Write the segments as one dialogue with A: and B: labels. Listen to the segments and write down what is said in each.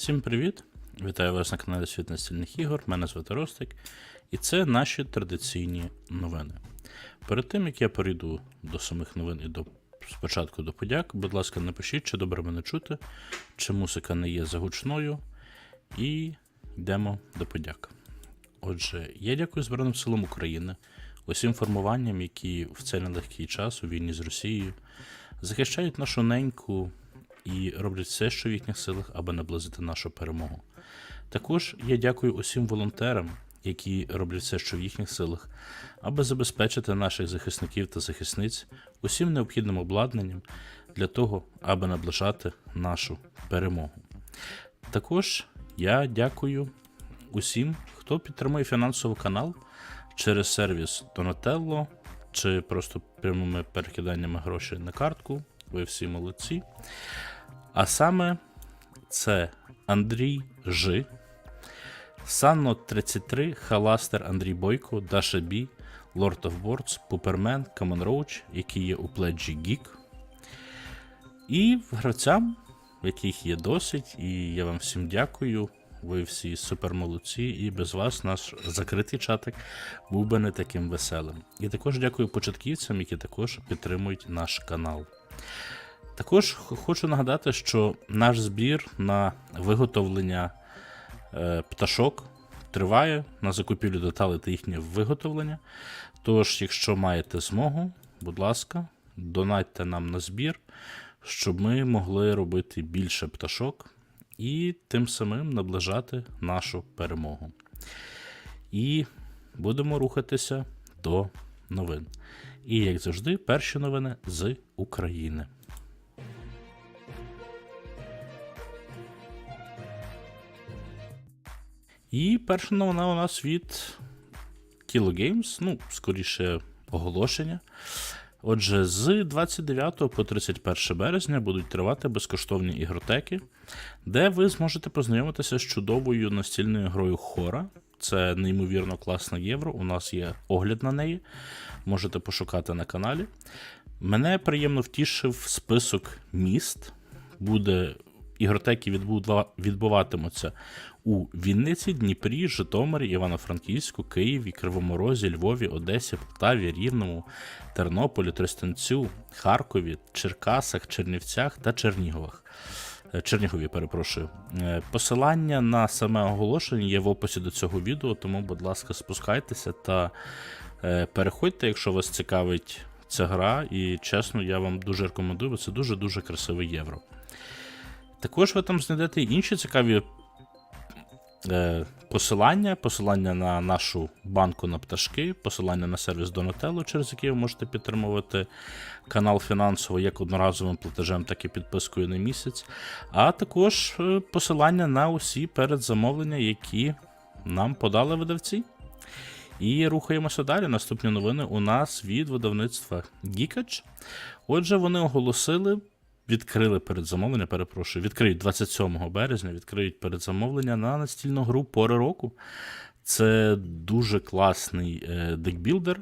A: Всім привіт! Вітаю вас на каналі Світ настільних ігор. Мене звати Ростик, і це наші традиційні новини. Перед тим як я перейду до самих новин і до спочатку до подяк, будь ласка, напишіть, чи добре мене чути, чи музика не є загучною. І йдемо до подяк. Отже, я дякую Збройним силам України, усім формуванням, які в цей нелегкий час у війні з Росією захищають нашу неньку і роблять все, що в їхніх силах, аби наблизити нашу перемогу. Також я дякую усім волонтерам, які роблять все, що в їхніх силах, аби забезпечити наших захисників та захисниць усім необхідним обладнанням для того, аби наближати нашу перемогу. Також я дякую усім, хто підтримує фінансово канал через сервіс Donatello чи просто прямими перекиданнями грошей на картку. Ви всі молодці. А саме це Андрій Жи, Санно 33, Халастер Андрій Бойко, Даша Бі, Lord of Boards, Пупермен, Камон Роуч, які є у пледжі Geek. І гравцям, яких є досить, і я вам всім дякую. Ви всі супер молодці, і без вас наш закритий чатик був би не таким веселим. І також дякую початківцям, які також підтримують наш канал. Також хочу нагадати, що наш збір на виготовлення е, пташок триває на закупівлю деталей та їхнє виготовлення. Тож, якщо маєте змогу, будь ласка, донатьте нам на збір, щоб ми могли робити більше пташок і тим самим наближати нашу перемогу. І будемо рухатися до новин. І, як завжди, перші новини з України. І перша новина у нас від Kilo Games, ну, скоріше, оголошення. Отже, з 29 по 31 березня будуть тривати безкоштовні ігротеки, де ви зможете познайомитися з чудовою настільною грою Хора. Це неймовірно класна євро. У нас є огляд на неї. Можете пошукати на каналі. Мене приємно втішив список міст. Буде ігротеки відбува- відбуватимуться у Вінниці, Дніпрі, Житомирі, Івано-Франківську, Києві, Кривому Розі, Львові, Одесі, Полтаві, Рівному, Тернополі, Тростянцю, Харкові, Черкасах, Чернівцях та Черніговах. Е, Чернігові, перепрошую. Е, Посилання на саме оголошення є в описі до цього відео, тому, будь ласка, спускайтеся та е, переходьте, якщо вас цікавить ця гра. І чесно, я вам дуже рекомендую, бо це дуже-дуже красиве євро. Також ви там знайдете інші цікаві е, посилання, посилання на нашу банку на пташки, посилання на сервіс Donatello, через який ви можете підтримувати канал фінансово як одноразовим платежем, так і підпискою на місяць. А також е, посилання на усі передзамовлення, які нам подали видавці. І рухаємося далі. Наступні новини у нас від видавництва Geekage. Отже, вони оголосили відкрили передзамовлення, перепрошую, відкриють 27 березня, відкриють передзамовлення на настільну гру пори року. Це дуже класний е, декбілдер,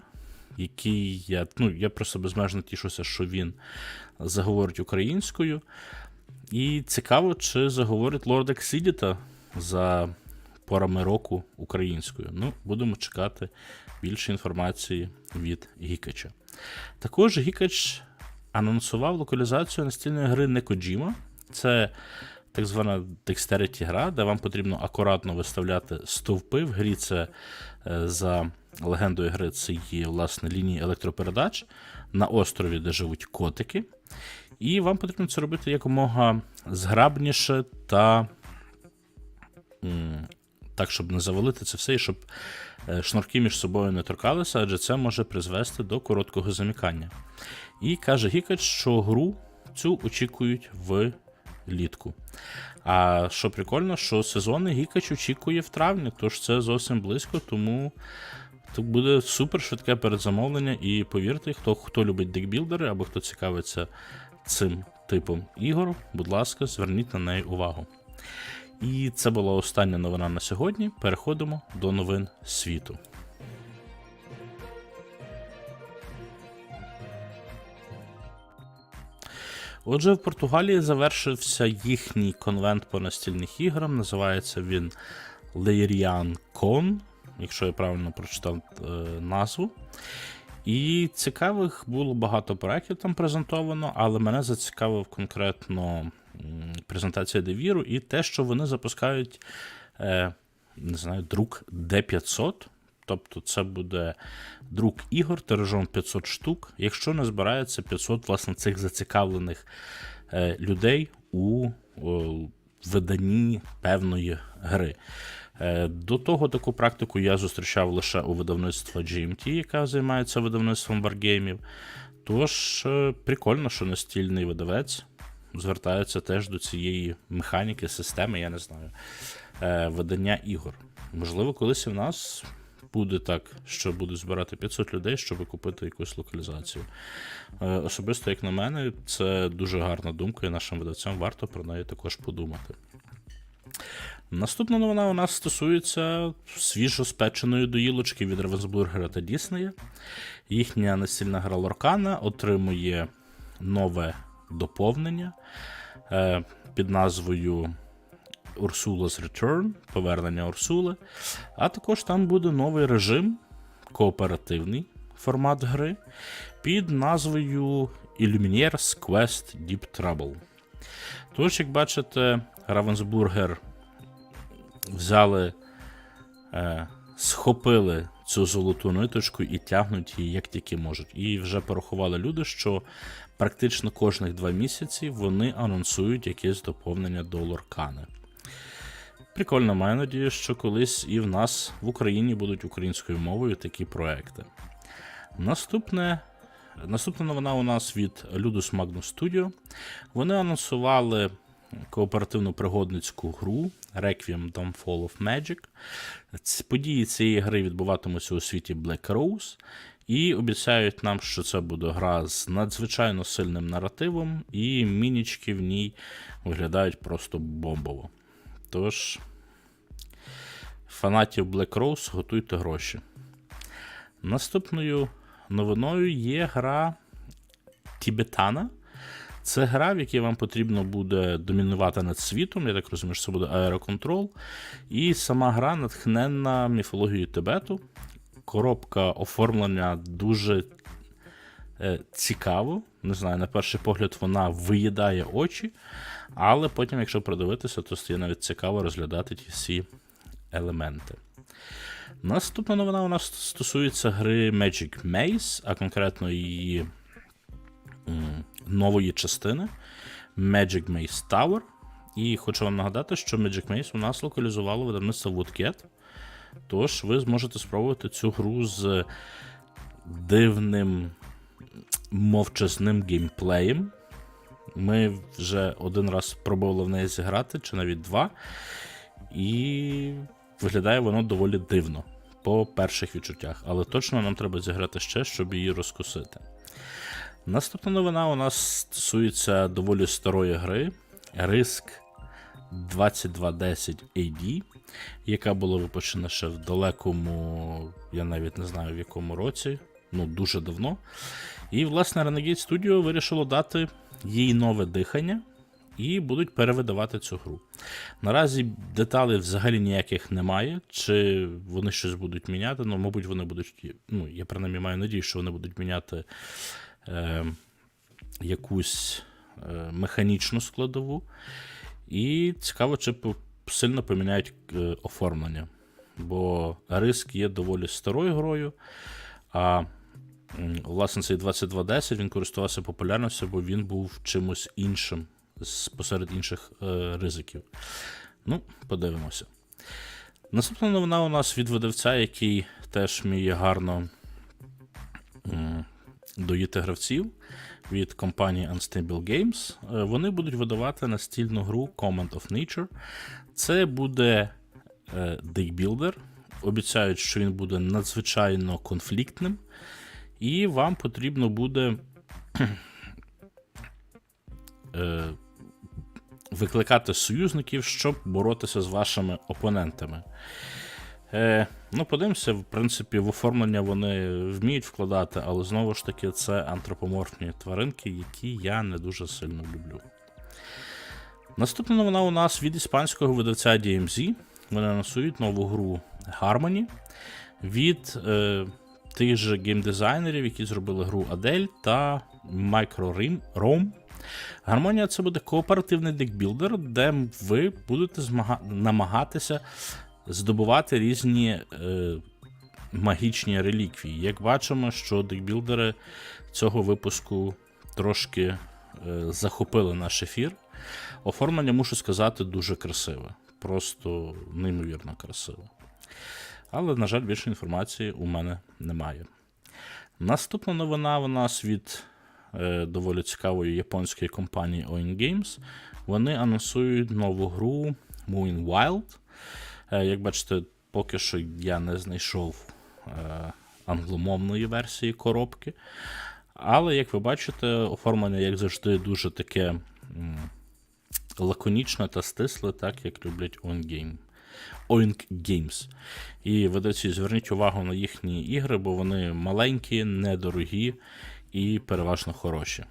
A: який я, ну, я просто безмежно тішуся, що він заговорить українською. І цікаво, чи заговорить Лорд Ексідіта за порами року українською. Ну, будемо чекати більше інформації від Гікача. Також Гікач анонсував локалізацію настільної гри Некоджіма. Це так звана декстериті гра, де вам потрібно акуратно виставляти стовпи. В грі це е, за легендою гри це є власне лінії електропередач на острові, де живуть котики. І вам потрібно це робити якомога зграбніше та так, щоб не завалити це все, і щоб е, шнурки між собою не торкалися, адже це може призвести до короткого замікання. І каже Гікач, що гру цю очікують влітку. А що прикольно, що сезони Гікач очікує в травні, тож це зовсім близько, тому тут буде супер швидке передзамовлення. І повірте, хто, хто любить декбілдери або хто цікавиться цим типом ігор, будь ласка, зверніть на неї увагу. І це була остання новина на сьогодні. Переходимо до новин світу. Отже, в Португалії завершився їхній конвент по настільних іграм. Називається він Leirian Con, якщо я правильно прочитав е, назву. І цікавих було багато проєктів там презентовано, але мене зацікавив конкретно презентація Девіру і те, що вони запускають е, не знаю, друк D500. Тобто це буде друк ігор тиражом 500 штук, якщо не збирається 500 власне цих зацікавлених е, людей у виданні певної гри. Е, До того таку практику я зустрічав лише у видавництва GMT, яка займається видавництвом варгеймів. Тож е, прикольно, що настільний видавець звертається теж до цієї механіки, системи, я не знаю, видання ігор. Можливо, колись і в нас буде так, що буде збирати 500 людей, щоб купити якусь локалізацію. Е, Особисто, як на мене, це дуже гарна думка, і нашим видавцям варто про неї також подумати. Наступна новина у нас стосується свіжо спеченої доїлочки від Равенсбургера та Діснея. Їхня настільна гра Лоркана отримує нове доповнення е, під назвою Ursula's Return, повернення Урсули. А також там буде новий режим, кооперативний формат гри під назвою Illuminaires Quest Deep Trouble. Тож, як бачите, Равенсбургер взяли, е, схопили цю золоту ниточку і тягнуть її як тільки можуть. І вже порахували люди, що практично кожних два місяці вони анонсують якесь доповнення до Лоркани. Прикольно, маю надію, що колись і в нас в Україні будуть українською мовою такі проекти. Наступне, наступна новина у нас від Ludus Magnus Studio. Вони анонсували кооперативну пригодницьку гру Requiem Downfall of Magic. Події цієї гри відбуватимуться у світі Black Rose. І обіцяють нам, що це буде гра з надзвичайно сильним наративом, і мінічки в ній виглядають просто бомбово. Тож, фанатів Black Rose готуйте гроші. Наступною новиною є гра Тібетана. Це гра, в якій вам потрібно буде домінувати над світом. Я так розумію, що це буде аероконтрол. І сама гра натхненна міфологією Тибету. Коробка оформлення дуже е, цікаво. Не знаю, на перший погляд вона виїдає очі, але потім, якщо продивитися, то стає навіть цікаво розглядати ті всі елементи. Наступна новина у нас стосується гри Magic Maze, а конкретно її нової частини Magic Maze Tower. І хочу вам нагадати, що Magic Maze у нас локалізувало видавництво Woodcat. Тож ви зможете спробувати цю гру з дивним мовчазним геймплеєм. Ми вже один раз пробували в неї зіграти, чи навіть два. І виглядає воно доволі дивно по перших відчуттях. Але точно нам треба зіграти ще, щоб її розкусити. Наступна новина у нас стосується доволі старої гри Risk 2210 AD, яка була випущена ще в далекому, я навіть не знаю в якому році, ну дуже давно. І, власне, Renegade Studio вирішило дати їй нове дихання і будуть перевидавати цю гру. Наразі деталей взагалі ніяких немає, чи вони щось будуть міняти. Ну, мабуть, вони будуть. Ну, я принаймні маю надію, що вони будуть міняти е, якусь е, механічну складову. І цікаво, чи сильно поміняють е, оформлення. Бо риск є доволі старою грою. А власне цей 2210 він користувався популярністю, бо він був чимось іншим посеред інших е, ризиків. Ну, подивимося. Наступна новина у нас від видавця, який теж вміє гарно м, доїти гравців від компанії Unstable Games. Е, Вони будуть видавати настільну гру Command of Nature. Це буде е, декбілдер. Обіцяють, що він буде надзвичайно конфліктним, і вам потрібно буде е, викликати союзників, щоб боротися з вашими опонентами. Е, ну, подивимося, в принципі, в оформлення вони вміють вкладати, але знову ж таки, це антропоморфні тваринки, які я не дуже сильно люблю. Наступна новина у нас від іспанського видавця DMZ. Вони анонсують нову гру Harmony від е, тих же геймдизайнерів, які зробили гру Adelь та Micro Rome. Гармонія це буде кооперативний декбілдер, де ви будете змага... намагатися здобувати різні е, магічні реліквії. Як бачимо, що декбілдери цього випуску трошки е, захопили наш ефір. Оформлення, мушу сказати, дуже красиве. Просто неймовірно красиве. Але, на жаль, більше інформації у мене немає. Наступна новина у нас від доволі цікавої японської компанії Oin Games. Вони анонсують нову гру Moving Wild. Е, як бачите, поки що я не знайшов е, англомовної версії коробки. Але, як ви бачите, оформлення, як завжди, дуже таке лаконічне та стисле, так як люблять Oin Game. Oink Games. І видавці, зверніть увагу на їхні ігри, бо вони маленькі, недорогі і переважно хороші.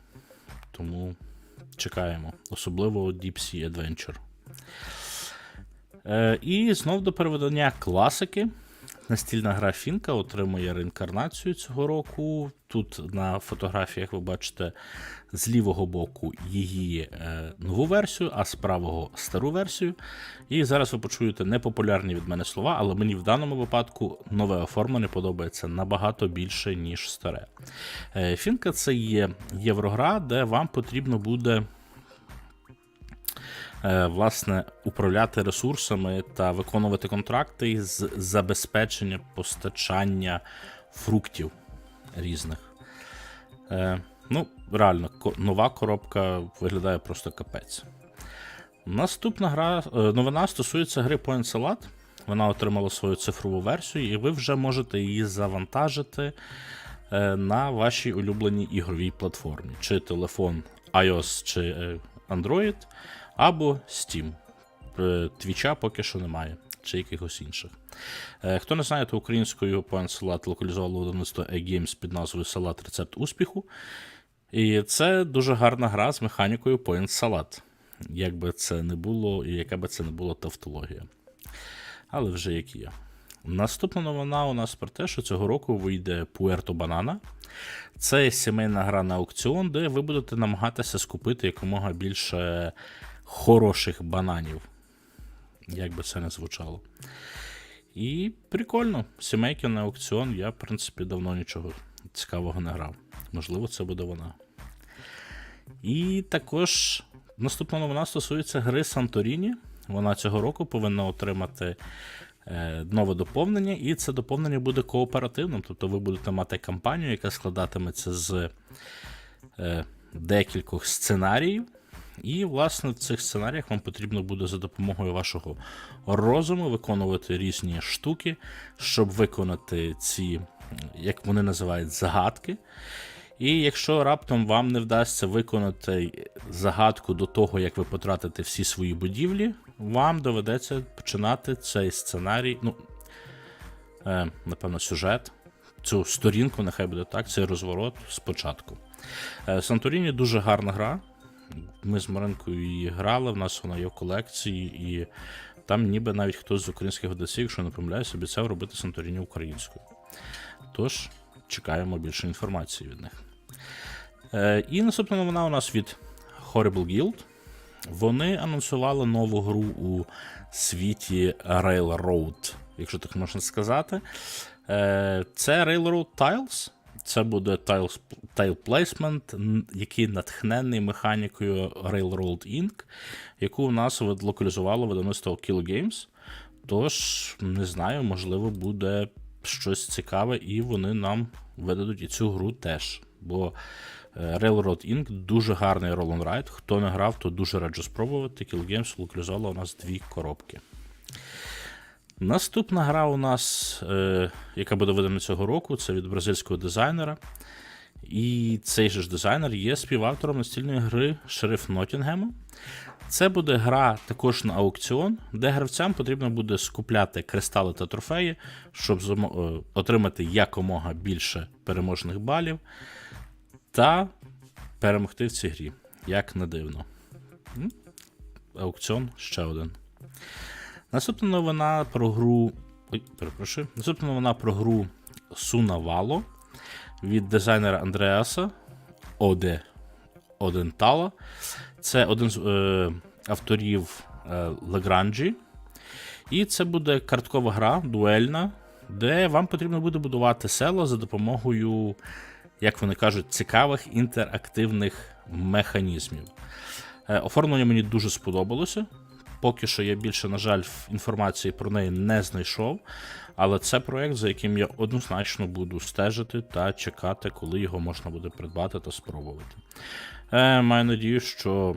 A: Тому чекаємо, особливо Deep Sea Adventure. Е, і знов до переведення класики. Настільна гра Фінка отримує реінкарнацію цього року. Тут на фотографіях ви бачите з лівого боку її е, нову версію, а з правого стару версію. І зараз ви почуєте непопулярні від мене слова, але мені в даному випадку нове оформлення подобається набагато більше, ніж старе. Е, Фінка це є єврогра, де вам потрібно буде. Е, власне, управляти ресурсами та виконувати контракти з забезпечення постачання фруктів різних. Ну, реально, нова коробка виглядає просто капець. Наступна гра, е, новина стосується гри Point Salad. Вона отримала свою цифрову версію, і ви вже можете її завантажити е, на вашій улюбленій ігровій платформі, чи телефон iOS чи е, Android, або Steam. Твіча поки що немає, чи якихось інших. Хто не знає, то українською Point Salad локалізувало видавництво A-Games під назвою Салат Рецепт успіху. І це дуже гарна гра з механікою Point Salad. Як би це не було, і яка би це не була тавтологія. Але вже як є. Наступна новина у нас про те, що цього року вийде Puerto Banana. Це сімейна гра на аукціон, де ви будете намагатися скупити якомога більше хороших бананів. Як би це не звучало. І прикольно, сімейки на аукціон. Я, в принципі, давно нічого цікавого не грав. Можливо, це буде вона. І також наступна новина стосується гри Санторіні. Вона цього року повинна отримати е, нове доповнення, і це доповнення буде кооперативним. Тобто ви будете мати кампанію, яка складатиметься з е, декількох сценаріїв. І, власне, в цих сценаріях вам потрібно буде за допомогою вашого розуму виконувати різні штуки, щоб виконати ці, як вони називають, загадки. І якщо раптом вам не вдасться виконати загадку до того, як ви потратите всі свої будівлі, вам доведеться починати цей сценарій, ну, е, напевно, сюжет, цю сторінку, нехай буде так, цей розворот спочатку. Е, Санторіні дуже гарна гра. Ми з Маринкою її грали, в нас вона є в колекції, і там ніби навіть хтось з українських видавців, якщо не помиляюсь, обіцяв робити Санторіні українською. Тож, чекаємо більше інформації від них. Е, і наступна новина у нас від Horrible Guild. Вони анонсували нову гру у світі Railroad, якщо так можна сказати. Е, Це Railroad Tiles. Це буде Tiles, Tile Placement, який натхнений механікою Railroad Inc., яку у нас локалізувало видавництво Kill Games. Тож, не знаю, можливо, буде щось цікаве, і вони нам видадуть і цю гру теж. Бо Railroad Inc. дуже гарний roll and ride. Хто не грав, то дуже раджу спробувати. Kill Games локалізувала у нас дві коробки. Наступна гра у нас, е, яка буде видана цього року, це від бразильського дизайнера. І цей же ж дизайнер є співавтором настільної гри Шериф Ноттінгему. Це буде гра також на аукціон, де гравцям потрібно буде скупляти кристали та трофеї, щоб е, отримати якомога більше переможних балів та перемогти в цій грі. Як не дивно. Аукціон ще один. Наступна новина про гру. Ой, перепрошую. Наступна новина про гру Сунавало від дизайнера Андреаса Оде Одентала. Це один з е, авторів е, Лагранджі. І це буде карткова гра, дуельна, де вам потрібно буде будувати села за допомогою, як вони кажуть, цікавих інтерактивних механізмів. Е, Оформлення мені дуже сподобалося. Поки що я більше, на жаль, інформації про неї не знайшов. Але це проєкт, за яким я однозначно буду стежити та чекати, коли його можна буде придбати та спробувати. Е, маю надію, що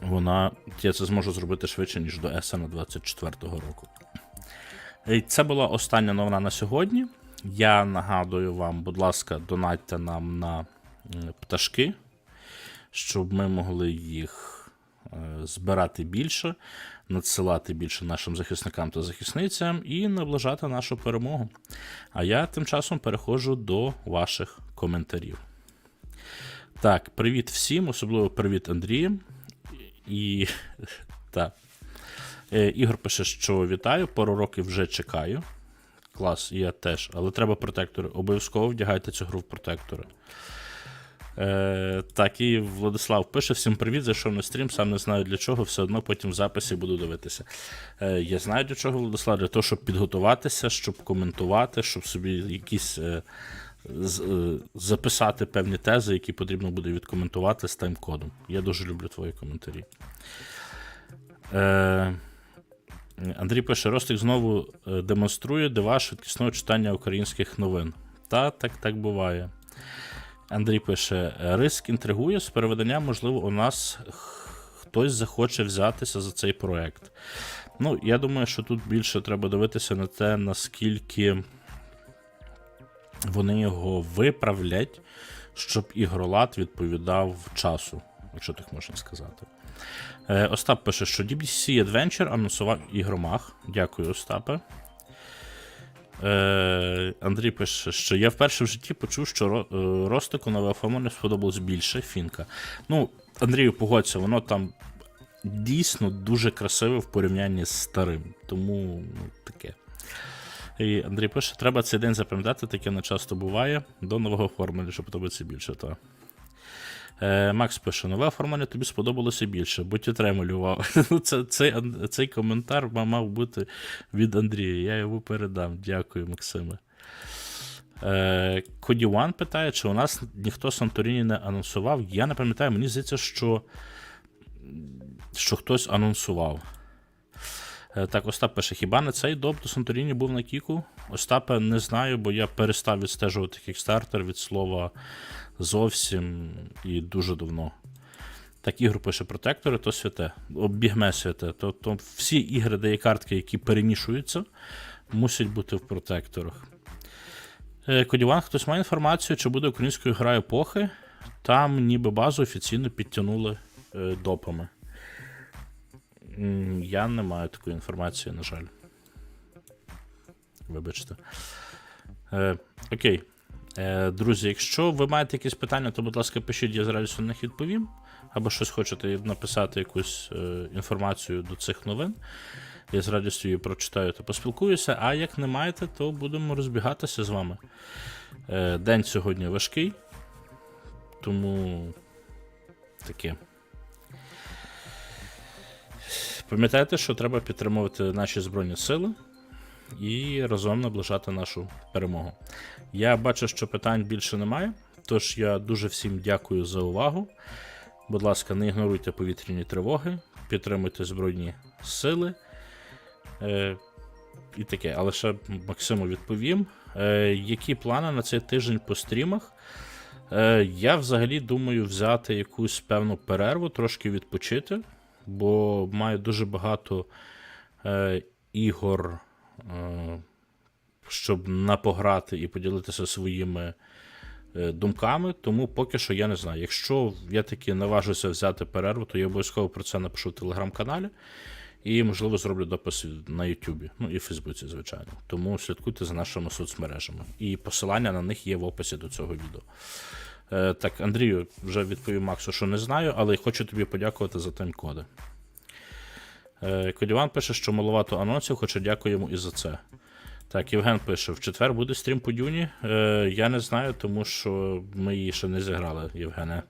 A: вона я це зможу зробити швидше, ніж до СН 24-го року. І це була остання новина на сьогодні. Я нагадую вам, будь ласка, донатьте нам на пташки, щоб ми могли їх е, збирати більше, надсилати більше нашим захисникам та захисницям і наближати нашу перемогу. А я тим часом переходжу до ваших коментарів. Так, привіт всім, особливо привіт Андрію. І так. Е, Ігор пише, що вітаю, пару років вже чекаю. Клас, я теж. Але треба протектори. Обов'язково вдягайте цю гру в протектори. Е, так, і Владислав пише: всім привіт, зайшов на стрім, сам не знаю для чого, все одно потім в записі буду дивитися. Е, я знаю для чого, Владислав, для того, щоб підготуватися, щоб коментувати, щоб собі якісь. Е, з- е, записати певні тези, які потрібно буде відкоментувати з тайм-кодом. Я дуже люблю твої коментарі. Е, Андрій пише: Ростик знову е, демонструє дива швидкісного читання українських новин. Та так так буває. Андрій пише: риск інтригує з переведенням, можливо, у нас хтось захоче взятися за цей проект. Ну, я думаю, що тут більше треба дивитися на те, наскільки вони його виправлять, щоб ігролад відповідав часу, якщо так можна сказати. Е, Остап пише, що DBC Adventure анонсував ігромах. Дякую, Остапе. Е, Андрій пише, що я вперше в житті почув, що е, Ростику нове оформлення сподобалось більше фінка. Ну, Андрію, погодься, воно там дійсно дуже красиве в порівнянні з старим. Тому ну, таке. І Андрій пише, треба цей день запам'ятати, таке не часто буває. До нового оформлення, що подобається більше. Та. Е, Макс пише: нове оформлення тобі сподобалося більше, будь отремалював. Ну, це, цей, цей коментар мав бути від Андрія. Я його передам. Дякую, Максиме. Е, Коді Ван питає, чи у нас ніхто Санторіні не анонсував. Я не пам'ятаю, мені здається, що, що хтось анонсував. Е, Так, Остап пише, хіба не цей доп до Санторіні був на Кіку? Остапе не знаю, бо я перестав відстежувати Kickstarter від слова зовсім і дуже давно. Так, ігру пише протектори, то святе. Обігме святе. То, то всі ігри, де є картки, які перемішуються, мусять бути в протекторах. Е, Кодіван, хтось має інформацію, чи буде українською гра епохи. Там ніби базу офіційно підтягнули е, допами. Я не маю такої інформації, на жаль. Вибачте. Е, окей. Е, друзі, якщо ви маєте якісь питання, то, будь ласка, пишіть, я з радістю на них відповім. Або щось хочете написати якусь е, інформацію до цих новин. Я з радістю її прочитаю та поспілкуюся. А як не маєте, то будемо розбігатися з вами. Е, день сьогодні важкий, тому таке. Пам'ятайте, що треба підтримувати наші Збройні Сили і разом наближати нашу перемогу. Я бачу, що питань більше немає, тож я дуже всім дякую за увагу. Будь ласка, не ігноруйте повітряні тривоги, підтримуйте Збройні Сили. Е, і таке, але ще Максиму відповім. Е, які плани на цей тиждень по стрімах? Е, я взагалі думаю взяти якусь певну перерву, трошки відпочити, бо маю дуже багато е, ігор, щоб напограти і поділитися своїми е, думками, тому поки що я не знаю. Якщо я таки наважуся взяти перерву, то я обов'язково про це напишу в телеграм-каналі. І, можливо, зроблю допис на Ютубі, ну і в Фейсбуці, звичайно. Тому слідкуйте за нашими соцмережами. І посилання на них є в описі до цього відео. Е, так, Андрію, вже відповів Максу, що не знаю, але хочу тобі подякувати за тайм-коди. Е, Кодіван пише, що маловато анонсів, хоча дякую йому і за це. Так, Євген пише: в четвер буде стрім по Дюні. Е, я не знаю, тому що ми її ще не зіграли, Євгене.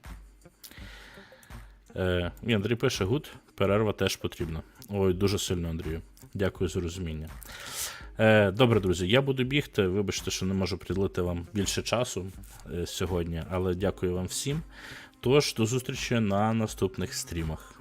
A: Е, Андрій пише: гуд, перерва теж потрібна. Ой, дуже сильно, Андрію. Дякую за розуміння. Е, добре, друзі, я буду бігти. Вибачте, що не можу приділити вам більше часу е, сьогодні, але дякую вам всім. Тож, до зустрічі на наступних стрімах.